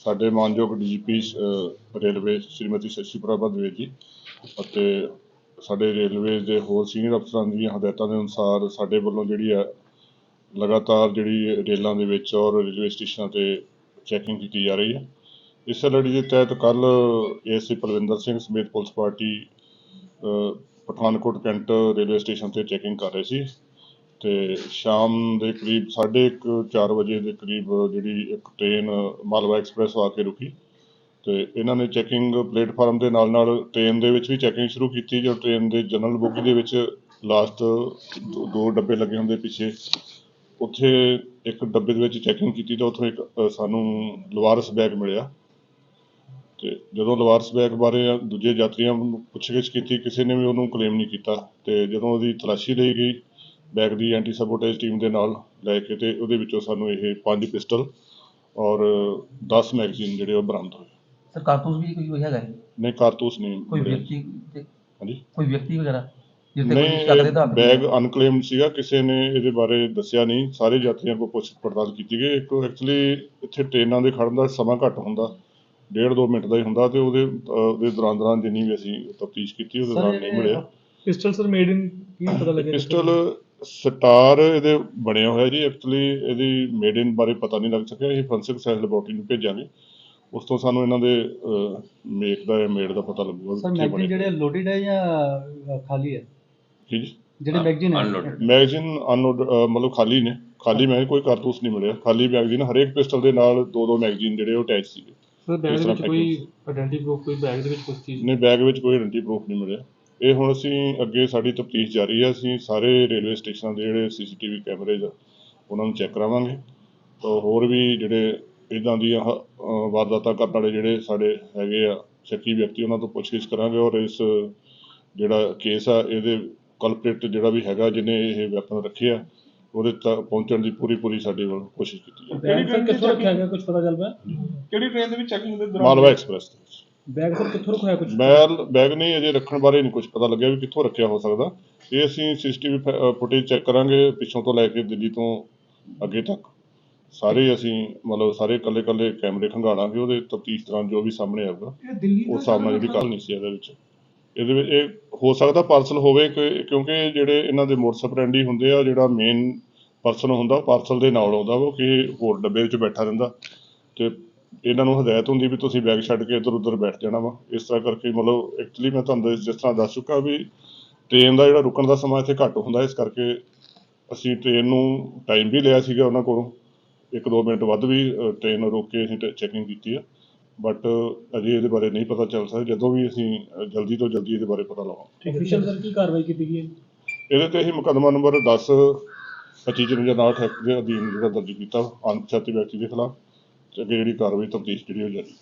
ਸਾਡੇ ਮਾਨਯੋਗ DGP railway Shrimati Shashi Prabha Dwivedi ਅਤੇ ਸਾਡੇ ਰੇਲਵੇ ਦੇ ਹੋਰ ਸੀਨੀਅਰ ਅਫਸਰਾਂ ਦੀਆਂ ਹਦਾਇਤਾਂ ਦੇ ਅਨੁਸਾਰ ਸਾਡੇ ਵੱਲੋਂ ਜਿਹੜੀ ਆ, ਲਗਾਤਾਰ ਜਿਹੜੀ ਰੇਲਾਂ ਦੇ ਵਿੱਚ ਔਰ ਰੇਲਵੇ ਸਟੇਸ਼ਨਾਂ ਤੇ ਚੈਕਿੰਗ ਕੀਤੀ ਜਾ ਰਹੀ ਹੈ ਇਸ ਲੜੀ ਦੇ ਤਹਿਤ ਕੱਲ ਏਸੀ ਪਲਵਿੰਦਰ ਸਿੰਘ ਸਮੇਤ police party Pathankot Cantt railway station ਤੇ ਚੈਕਿੰਗ ਕਰ ਰਹੇ ਸੀ। ਤੇ ਸ਼ਾਮ ਦੇ ਕਰੀਬ 4:30 ਵਜੇ ਦੇ ਕਰੀਬ ਜਿਹੜੀ ਇੱਕ ਟ੍ਰੇਨ ਮਾਲਵਾ ਐਕਸਪ੍ਰੈਸ ਆ ਕੇ ਰੁਕੀ। ਤੇ ਇਹਨਾਂ ਨੇ ਚੈਕਿੰਗ ਪਲੇਟਫਾਰਮ ਦੇ ਨਾਲ ਨਾਲ ਟ੍ਰੇਨ ਦੇ ਵਿੱਚ ਵੀ ਚੈਕਿੰਗ ਸ਼ੁਰੂ ਕੀਤੀ ਜੋ ਟ੍ਰੇਨ ਦੇ ਜਨਰਲ ਬੋਗੀ ਦੇ ਵਿੱਚ ਲਾਸਟ ਦੋ ਡੱਬੇ ਲੱਗੇ ਹੁੰਦੇ ਪਿੱਛੇ। ਉੱਥੇ ਇੱਕ ਡੱਬੇ ਦੇ ਵਿੱਚ ਚੈਕਿੰਗ ਕੀਤੀ ਤਾਂ ਉੱਥੋਂ ਇੱਕ ਸਾਨੂੰ ਲਵਾਰਸ ਬੈਗ ਮਿਲਿਆ। ਤੇ ਜਦੋਂ ਲਵਾਰਸ ਬੈਗ ਬਾਰੇ ਦੂਜੇ ਯਾਤਰੀਆਂ ਨੂੰ ਪੁੱਛਗਿੱਛ ਕੀਤੀ, ਕਿਸੇ ਨੇ ਵੀ ਉਹਨੂੰ ਕਲੇਮ ਨਹੀਂ ਕੀਤਾ। ਤੇ ਜਦੋਂ ਉਹਦੀ ਤਲਾਸ਼ੀ ਲਈ ਗਈ ਬੈਗ ਦੀ ਐਂਟੀ ਸਬੋਟੇਜ ਟੀਮ ਦੇ ਨਾਲ ਲੈ ਕੇ ਤੇ ਉਹਦੇ ਵਿੱਚੋਂ ਸਾਨੂੰ ਇਹ ਪੰਜ ਪਿਸਟਲ ਔਰ 10 ਮੈਗਜ਼ੀਨ ਜਿਹੜੇ ਉਹ ਬਰਾਮਦ ਹੋਏ। ਸਰ ਕਾਰਤੂਸ ਵੀ ਕੋਈ ਕੋਈ ਹੈਗਾ ਜੀ? ਨਹੀਂ ਕਾਰਤੂਸ ਨਹੀਂ। ਕੋਈ ਮਿਲੇ। ਵਿਅਕਤੀ ਤੇ ਹਾਂਜੀ? ਕੋਈ ਵਿਅਕਤੀ ਵਗੈਰਾ ਜਿਹਦੇ ਤੇ ਕੋਈ ਨਹੀਂ ਦੇ ਤੇ ਬੈਗ ਅਨਕਲੇਮਡ ਸੀਗਾ ਕਿਸੇ ਨੇ ਇਹਦੇ ਬਾਰੇ ਦੱਸਿਆ ਨਹੀਂ। ਸਾਰੇ ਯਾਤਰੀਆਂ ਕੋਲ ਪੁੱਛ ਪੜਤਾਲ ਕੀਤੀ ਗਈ। ਇੱਕ ਐਕਚੁਅਲੀ ਇੱਥੇ ਟ੍ਰੇਨਾਂ ਦੇ ਖੜਨ ਦਾ ਸਮਾਂ ਘੱਟ ਹੁੰਦਾ ਡੇਢ ਦੋ ਮਿੰਟ ਦਾ ਹੀ ਹੁੰਦਾ ਤੇ ਉਹਦੇ ਅਹ, ਉਹਦੇ ਦੌਰਾਨ ਦੌਰਾਨ ਜਿੰਨੀ ਵੀ ਅਸੀਂ ਤਫਤੀਸ਼ ਕੀਤੀ ਉਹਦੇ ਦੌਰਾਨ ਨਹੀਂ ਮਿਲਿਆ। ਪਿਸਟਲ ਸਰ ਮੇਡ ਇਨ ਕੀ ਪਤਾ ਲੱਗਿਆ ਪਿਸਟਲ ਸਟਾਰ ਇਹਦੇ ਬਣਿਆ ਹੋਇਆ ਜੀ ਐਕਚੁਅਲੀ ਇਹਦੀ ਮੇਡ ਇਨ ਬਾਰੇ ਪਤਾ ਨਹੀਂ ਲੱਗ ਸਕਿਆ ਇਹ ਫੋਰੈਂਸਿਕ ਸਾਇੰਸ ਲੈਬੋਰਟਰੀ ਨੂੰ ਭੇਜਾਂਗੇ ਉਸ ਤੋਂ ਸਾਨੂੰ ਇਹਨਾਂ ਦੇ ਮੇਕ ਦਾ ਜਾਂ ਮੇਡ ਦਾ ਪਤਾ ਲੱਗੂਗਾ ਸਰ ਮੈਗਜ਼ੀਨ ਜਿਹੜੇ ਲੋਡਡ ਹੈ ਜਾਂ ਖਾਲੀ ਹੈ? ਜੀ ਜੀ। ਜਿਹੜੇ ਮੈਗਜ਼ੀਨ ਹੈ? ਮੈਗਜ਼ੀਨ ਅਨਲੋਡ ਮਤਲਬ ਖਾਲੀ ਨੇ। ਖਾਲੀ ਮੈਂ ਕੋਈ ਕਾਰਤੂਸ ਨਹੀਂ ਮਿਲਿਆ। ਖਾਲੀ ਮੈਗਜ਼ੀਨ ਹਰੇਕ ਪਿਸਟਲ ਦੇ ਨਾਲ ਦੋ ਦੋ ਮੈਗਜ਼ੀਨ ਜਿਹੜੇ ਉਹ ਅਟੈਚ ਸੀਗੇ। ਸਰ ਬੈਗ ਵਿੱਚ ਕੋਈ ਆਇਡੈਂਟੀ ਪ੍ਰੂਫ ਕੋਈ ਬੈਗ ਦੇ ਵਿੱਚ ਕੁਝ ਚੀਜ਼? ਨੇ ਬੈਗ ਵਿੱਚ ਕੋਈ ਆਇਡੈਂਟੀ ਪ੍ਰੂਫ ਨਹੀਂ ਮਿਲਿਆ। ਇਹ ਹੁਣ ਅਸੀਂ ਅੱਗੇ ਸਾਡੀ ਤਫਤੀਸ਼ ਜਾਰੀ ਹੈ ਅਸੀਂ ਸਾਰੇ ਰੇਲਵੇ ਸਟੇਸ਼ਨਾਂ ਦੇ ਜਿਹੜੇ ਸੀਸੀਟੀਵੀ ਕੈਮਰੇਜ਼ ਆ ਉਹਨਾਂ ਨੂੰ ਚੈੱਕ ਕਰਾਵਾਂਗੇ। ਤਾਂ ਹੋਰ ਵੀ ਜਿਹੜੇ ਇਦਾਂ ਦੀਆਂ ਵਾਰਦਾਤਾਂ ਕਰਨ ਵਾਲੇ ਜਿਹੜੇ ਸਾਡੇ ਹੈਗੇ ਆ ਸ਼ੱਕੀ ਵਿਅਕਤੀ ਉਹਨਾਂ ਤੋਂ ਪੁੱਛਗਿੱਛ ਕਰਾਂਗੇ ਔਰ ਇਸ ਜਿਹੜਾ ਕੇਸ ਆ ਇਹਦੇ ਕਲਪ੍ਰੇਟ ਜਿਹੜਾ ਵੀ ਹੈਗਾ ਜਿਹਨੇ ਇਹ ਵੈਪਨ ਰੱਖੇ ਆ ਉਹਦੇ ਤੱਕ ਪਹੁੰਚਣ ਦੀ ਪੂਰੀ ਪੂਰੀ ਸਾਡੀ ਵੱਲੋਂ ਕੋਸ਼ਿਸ਼ ਕੀਤੀ ਜਾਵੇ। ਬੈਗ ਸਰ ਕਿੱਥੋਂ ਰੱਖਿਆ ਗਿਆ? ਕੁਝ ਪਤਾ ਚੱਲ ਪਿਆ? ਕਿਹੜੀ ਟ੍ਰੇਨ ਦੇ ਵਿੱਚ ਚੈਕਿੰਗ ਦੇ ਦੌਰਾਨ ਮਾਲਵਾ ਐਕਸਪ੍ਰੈਸ ਦੇ ਵਿੱਚ ਬੈਗ ਸਰ ਕਿੱਥੋਂ ਰਖਵਾਇਆ ਕੁਝ ਬੈਗ ਬੈਗ ਨਹੀਂ ਅਜੇ ਰੱਖਣ ਬਾਰੇ ਨਹੀਂ ਕੁਝ ਪਤਾ ਲੱਗਿਆ ਵੀ ਕਿੱਥੋਂ ਰੱਖਿਆ ਹੋ ਸਕਦਾ। ਇਹ ਅਸੀਂ ਸੀਸੀਟੀਵੀ ਫੁਟੇਜ ਚੈੱਕ ਕਰਾਂਗੇ ਪਿੱਛੋਂ ਤੋਂ ਲੈ ਕੇ ਦਿੱਲੀ ਤੋਂ ਅੱਗੇ ਤੱਕ। ਸਾਰੇ ਅਸੀਂ ਮਤਲਬ ਸਾਰੇ ਇਕੱਲੇ ਇਕੱਲੇ ਕੈਮਰੇ ਖੰਗਾਲਾਂਗੇ ਉਹਦੇ ਤਫਤੀਸ਼ ਦੌਰਾਨ ਜੋ ਵੀ ਸਾਹਮਣੇ ਆਊਗਾ ਹਿਸਾਬ ਨਾਲ ਜਿਹੜੀ ਕੱਲ ਨਹੀਂ ਸੀ ਇਹਦੇ ਵਿੱਚ। ਇਹਦੇ ਵਿੱਚ ਇਹ ਹੋ ਸਕਦਾ ਪਾਰਸਲ ਹੋਵੇ ਕਿ- ਕਿਉਂਕਿ ਜਿਹੜੇ ਇਹਨਾਂ ਦੇ ਮੋਟਸ ਆਪਰੈਂਡੀ ਹੁੰਦੇ ਆ ਜਿਹੜਾ ਮੇਨ ਪਰਸਨ ਹੁੰਦਾ ਪਾਰਸਲ ਦੇ ਨਾਲ ਆਉਂਦਾ ਵਾ ਕਿ ਹੋਰ ਡੱਬੇ ਵਿੱਚ ਬੈਠਾ ਰਹਿੰਦਾ। ਤੇ ਇਹਨਾਂ ਨੂੰ ਹਦਾਇਤ ਹੁੰਦੀ ਵੀ ਤੁਸੀਂ ਬੈਗ ਛੱਡ ਕੇ ਇੱਧਰ ਉੱਧਰ ਬੈਠ ਜਾਣਾ ਵਾ। ਇਸ ਤਰ੍ਹਾਂ ਕਰਕੇ ਮਤਲਬ ਐਕਚੁਅਲੀ ਮੈਂ ਤੁਹਾਨੂੰ ਜਿਸ ਤਰ੍ਹਾਂ ਦੱਸ ਚੁੱਕਾ ਵੀ ਟ੍ਰੇਨ ਦਾ ਜਿਹੜਾ ਰੁਕਣ ਦਾ ਸਮਾਂ ਇੱਥੇ ਘੱਟ ਹੁੰਦਾ ਇਸ ਕਰਕੇ ਅਸੀਂ ਟ੍ਰੇਨ ਨੂੰ ਟਾਈਮ ਵੀ ਲਿਆ ਸੀਗਾ ਉਹਨਾਂ ਕੋਲੋਂ। ਇੱਕ ਦੋ ਮਿੰਟ ਵੱਧ ਵੀ ਟ੍ਰੇਨ ਰੋਕ ਕੇ ਅਸੀਂ ਚੈਕਿੰਗ ਕੀਤੀ ਆ। ਬਟ ਅਜੇ ਇਹਦੇ ਬਾਰੇ ਨਹੀਂ ਪਤਾ ਚੱਲ ਸਕਦਾ। ਜਦੋਂ ਵੀ ਅਸੀਂ ਜਲਦੀ ਤੋਂ ਜਲਦੀ ਇਹਦੇ ਬਾਰੇ ਪਤਾ ਲਵਾਂਗੇ। ਅਫੀਸ਼ੀਅਲ ਸਰ ਕੀ ਕਾਰਵਾਈ ਕੀਤੀ ਗਈ ਹੈ? ਇਹਦੇ ਤੇ ਅਸੀਂ ਮੁਕੱਦਮਾ ਨੰਬਰ 10 25 59 ਐਕਟ ਦੇ ਅਧੀਨ ਜਿਹੜਾ ਦਰਜ ਕੀਤਾ ਅਣਪਛਾਤੇ ਵਿਅਕਤੀ ਦੇ ਖਿਲਾਫ। ਤੇ ਅੱਗੇ ਜਿਹੜੀ ਕਾਰਵਾਈ ਤਫਤੀਸ਼ ਜਿਹੜੀ ਉਹ ਜਾਰੀ